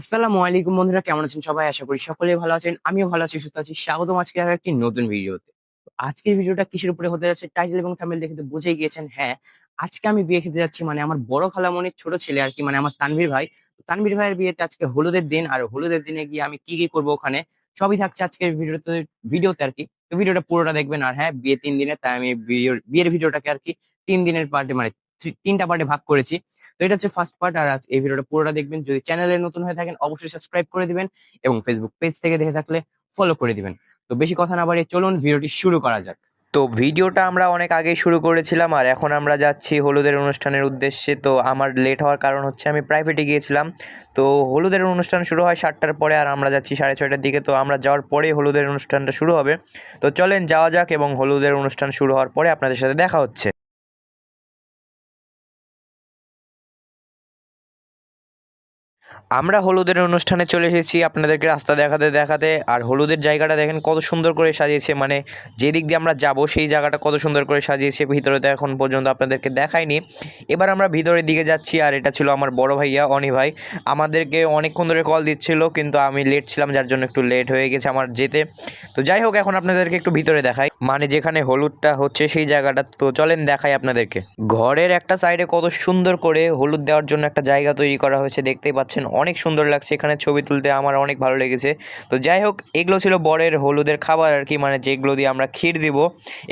আসসালামু আলাইকুম বন্ধুরা, কেমন আছেন সবাই? আশা করি সকলে ভালো আছেন, আমিও ভালো আছি, সুস্থ আছি। স্বাগতম আজকে আরও একটি নতুন ভিডিওতে। আজকের ভিডিওটা কিসের উপরে হতে যাচ্ছে? টাইটেল এবং থাম্বনেল দেখে তো বুঝেই গিয়েছেন হ্যাঁ আজকে আমি বিয়ে খেতে যাচ্ছি মানে আমার বড় খালামণির ছোট ছেলে আর কি মানে আমার তানভীর ভাই। তানভীর ভাইয়ের বিয়েতে আজকে হলুদের দিন, আর হলুদের দিনে গিয়ে আমি কি কি করব ওখানে, সবই থাকছে আজকের ভিডিওতে ভিডিওতে আর কি। ভিডিওটা পুরোটা দেখবেন, আর হ্যাঁ বিয়ে তিন দিনে, তাই আমি বিয়ের ভিডিওটাকে আর কি তিন দিনের পার্টে মানে তিনটা পার্টে ভাগ করেছি। তো এটা হচ্ছে ফার্স্ট পার্ট আর আজ- এই ভিডিওটা পুরোটা দেখবেন। যদি চ্যানেলে নতুন হয়ে থাকেন, অবশ্যই সাবস্ক্রাইব করে দিবেন এবং ফেসবুক পেজ থেকে দেখে থাকলে ফলো করে দিবেন। তো বেশি কথা না বাড়িয়ে চলুন, ভিডিওটি শুরু করা যাক। তো ভিডিওটা আমরা অনেক আগেই শুরু করেছিলাম, আর এখন আমরা যাচ্ছি হলুদের অনুষ্ঠানের উদ্দেশ্যে। তো আমার লেট হওয়ার কারণ হচ্ছে আমি প্রাইভেটে গিয়েছিলাম। তো হলুদের অনুষ্ঠান শুরু হয় সাতটার পরে, আর আমরা যাচ্ছি সাড়ে ছয়টার দিকে। তো আমরা যাওয়ার পরেই হলুদের অনুষ্ঠানটা শুরু হবে। তো চলেন যাওয়া যাক এবং হলুদের অনুষ্ঠান শুরু হওয়ার পরে আপনাদের সাথে দেখা হচ্ছে। আমরা হলুদের অনুষ্ঠানে চলে এসেছি, আপনাদেরকে রাস্তা দেখাতে দেখাতে, আর হলুদের জায়গাটা দেখেন কত সুন্দর করে সাজিয়েছে মানে যেদিক দিয়ে আমরা যাব সেই জায়গাটা কত সুন্দর করে সাজিয়েছে, ভিতরে তো এখন পর্যন্ত আপনাদেরকে দেখাইনি। এবার আমরা ভিতরের দিকে যাচ্ছি, আর এটা ছিল আমার বড় ভাইয়া অনি ভাই, আমাদেরকে অনেকক্ষণ ধরে কল দিচ্ছিল, কিন্তু আমি লেট ছিলাম, যার জন্য একটু লেট হয়ে গেছে আমার যেতে। তো যাই হোক, এখন আপনাদেরকে একটু ভিতরে দেখাই। মানে যেখানে হলুদটা হচ্ছে সেই জায়গাটা। তো চলেন দেখাই আপনাদেরকে। ঘরের একটা সাইডে কত সুন্দর করে হলুদ দেওয়ার জন্য একটা জায়গা তৈরি করা হয়েছে। দেখতেই পাচ্ছেন, অনেক সুন্দর লাগছে এখানে ছবি তুলতে। আমার অনেক ভালো লেগেছে। তো যাই হোক, এগুলো ছিল বরের হলুদের খাবার আর কি মানে যেগুলো দিয়ে আমরা ক্ষীর দিব।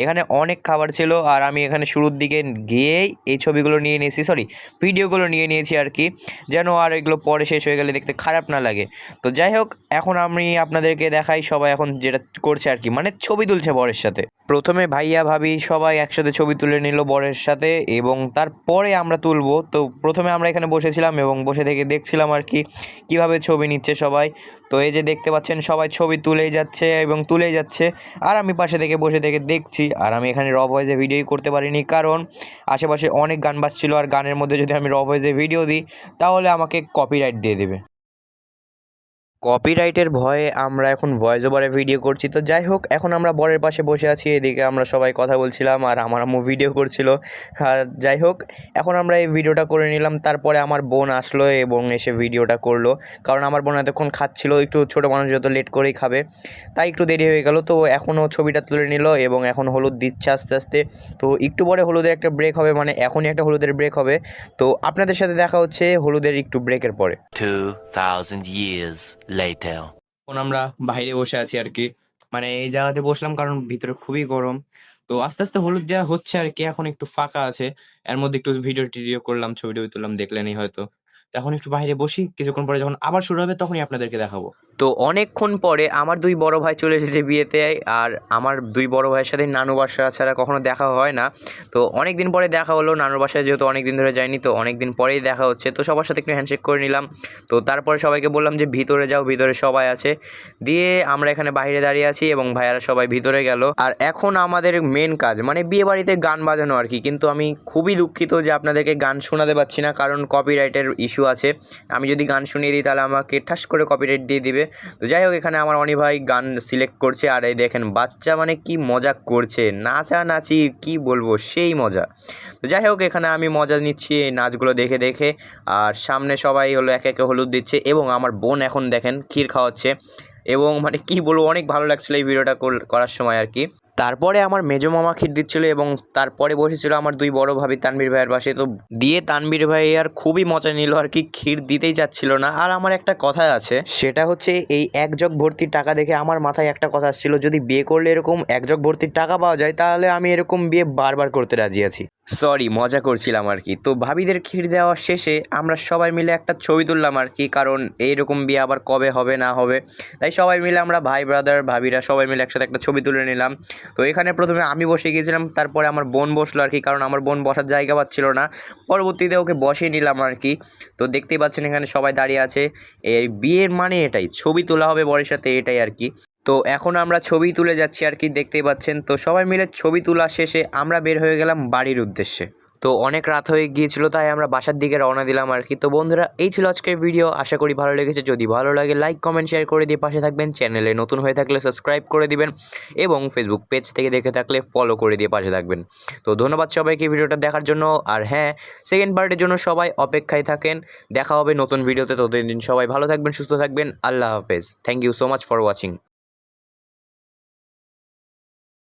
এখানে অনেক খাবার ছিল আর আমি এখানে শুরুর দিকে গিয়েই এই ছবিগুলো নিয়ে নিয়েছি সরি ভিডিওগুলো নিয়ে নিয়েছি আর কি, যেন আর এগুলো পরে শেষ হয়ে গেলে দেখতে খারাপ না লাগে। তো যাই হোক, এখন আমি আপনাদেরকে দেখাই সবাই এখন যেটা করছে আর কি মানে ছবি তুলছে বরের সাথে। প্রথমে ভাইয়া, ভাবি সবাই একসাথে ছবি তুলে নিল বরের সাথে এবং তারপরে আমরা তুলবো। তো প্রথমে আমরা এখানে বসেছিলাম এবং বসে থেকে দেখছিলাম আর কি, কীভাবে ছবি নিচ্ছে সবাই। তো এই যে দেখতে পাচ্ছেন সবাই ছবি তুলেই যাচ্ছে এবং তুলেই যাচ্ছে। আর আমি পাশে থেকে বসে থেকে দেখছি। আর আমি এখানে র ভয়েসে ভিডিওই করতে পারিনি কারণ আশেপাশে অনেক গান বাজছিল আর গানের মধ্যে যদি আমি র ভয়েসে ভিডিও দিই, তাহলে আমাকে কপিরাইট দিয়ে দেবে। কপিরাইটের ভয়ে আমরা এখন ভয়েস ওভারে ভিডিও করছি। তো যাই হোক এখন আমরা বরের পাশে বসে আছি এদিকে আমরা সবাই কথা বলছিলাম আর আমার আম্মু ভিডিও করছিল। আর যাই হোক এখন আমরা এই ভিডিওটা করে নিলাম তারপরে আমার বোন আসলো এবং এসে ভিডিওটা করল। কারণ আমার বোন এতক্ষণ খাচ্ছিল একটু ছোটো মানুষ যত লেট করেই খাবে তাই একটু দেরি হয়ে গেল। তো এখনও ছবিটা তুলে নিল এবং এখন হলুদ দিচ্ছে আস্তে আস্তে। তো একটু পরে হলুদের একটা ব্রেক হবে মানে এখনই একটা হলুদের ব্রেক হবে। তো আপনাদের সাথে দেখা হচ্ছে হলুদের একটু ব্রেকের পরে। 2,000 years later. এখন আমরা বাইরে বসে আছি আর কি। মানে এই জায়গাতে বসলাম কারণ ভিতরে খুবই গরম। তো আস্তে আস্তে হলুদ দেওয়া হচ্ছে আর কি, এখন একটু ফাঁকা আছে। এর মধ্যে একটু ভিডিও টিডিও করলাম ছবি টবি তুললাম, দেখলেনই হয়তো। এখন একটু বাইরে বসি, কিছুক্ষণ পরে যখন আবার শুরু হবে তখনই আপনাদেরকে দেখাবো। তো অনেকক্ষণ পরে আমার দুই বড় ভাই চলে এসেছে বিয়েতে, আর আমার দুই বড় ভাইয়ের সাথে নানু বাসা ছাড়া কখনো দেখা হয় না। তো অনেক দিন পরে দেখা হলো, নানুর বাসায় যেহেতু অনেক দিন ধরে যায়নি তো অনেক দিন পরেই দেখা হচ্ছে। তো সবার সাথে একটু হ্যান্ডশেক করে নিলাম। তো তারপরে সবাইকে বললাম যে, ভিতরে যাও, ভিতরে সবাই আছে। দিয়ে আমরা এখানে বাইরে দাঁড়িয়ে আছি এবং ভাইয়ারা সবাই ভিতরে গেল। আর এখন আমাদের মেন কাজ মানে বিয়ে বাড়িতে গান বাজানো আর কি। কিন্তু আমি খুবই দুঃখিত যে আপনাদেরকে গান শোনাতে পারছি না, কারণ কপিরাইটের ইস্যু আছে। আমি যদি গান শুনিয়ে দিই, তাহলে আমাকে ঠাস করে কপিরাইট দিয়ে দিবে। তো যাই হোক, এখানে আমার অনি ভাই গান সিলেক্ট করছে। আর এই দেখেন, বাচ্চা মানে কি মজা করছে। নাচা নাচি, কি বলব, সেই মজা। তো যাই হোক, এখানে আমি মজা নিচ্ছি এই নাচগুলো দেখে দেখে। আর সামনে সবাই হলো একে একে হলুদ দিচ্ছে এবং আমার বোন এখন দেখেন ক্ষীর খাওয়াচ্ছে। এবং মানে কি বলব, অনেক ভালো লাগছিল এই ভিডিওটা কর- করার সময় আর কি। তারপরে আমার মেজো মামা ক্ষীর দিচ্ছিল এবং তারপরে বসেছিল আমার দুই বড় ভাবি তানবীর ভাইয়ের পাশে। তো দিয়ে তানবীর ভাই আর খুবই মজা নিল আর কি, ক্ষীর দিতেই যাচ্ছিল না। আর আমার একটা কথা আছে, সেটা হচ্ছে এই এক জগ ভর্তির টাকা দেখে আমার মাথায় একটা কথা আসছিল, যদি বিয়ে করলে এরকম এক জগ ভর্তির টাকা পাওয়া যায়, তাহলে আমি এরকম বিয়ে বারবার করতে রাজি আছি। সরি মজা করছিলাম আর কি। তো ভাবিদের ক্ষীর দেওয়ার শেষে আমরা সবাই মিলে একটা ছবি তুললাম আর কি, কারণ এইরকম বিয়ে আবার কবে হবে, না হবে? তাই সবাই মিলে আমরা ভাই ব্রাদার ভাবিরা সবাই মিলে একসাথে একটা ছবি তুলে নিলাম। তো এখানে প্রথমে আমি বসে গিয়েছিলাম, তারপরে আমার বোন বসল আর কি, কারণ আমার বোন বসার জায়গা পাচ্ছিল না। পরবর্তীতে ওকে বসিয়ে নিলাম আর কি। তো দেখতেই পাচ্ছেন এখানে সবাই দাঁড়িয়ে আছে। এই বিয়ের মানে এটাই, ছবি তোলা হবে বরের সাথে এটাই আর কি। তো এখন আমরা ছবি তুলে যাচ্ছি আর কি, দেখতেই পাচ্ছেন। তো সবাই মিলে ছবি তোলা শেষে আমরা বের হয়ে গেলাম বাড়ির উদ্দেশ্যে। তো অনেক রাত হয়ে গিয়েছিল, তাই আমরা বাসার দিকে রওনা দিলাম আর কি। তো বন্ধুরা, এই ছিল আজকের ভিডিও আশা করি ভালো লেগেছে। যদি ভালো লাগে লাইক কমেন্ট শেয়ার করে দিয়ে পাশে থাকবেন। চ্যানেলে নতুন হয়ে থাকলে সাবস্ক্রাইব করে দিবেন এবং ফেসবুক পেজ থেকে দেখে থাকলে ফলো করে দিয়ে পাশে থাকবেন। তো ধন্যবাদ সবাইকে ভিডিওটা দেখার জন্য। আর হ্যাঁ সেকেন্ড পার্টের জন্য সবাই অপেক্ষায় থাকেন। দেখা হবে নতুন ভিডিওতে ততদিন সবাই ভালো থাকবেন, সুস্থ থাকবেন। আল্লাহ হাফেজ। Thank you so much for watching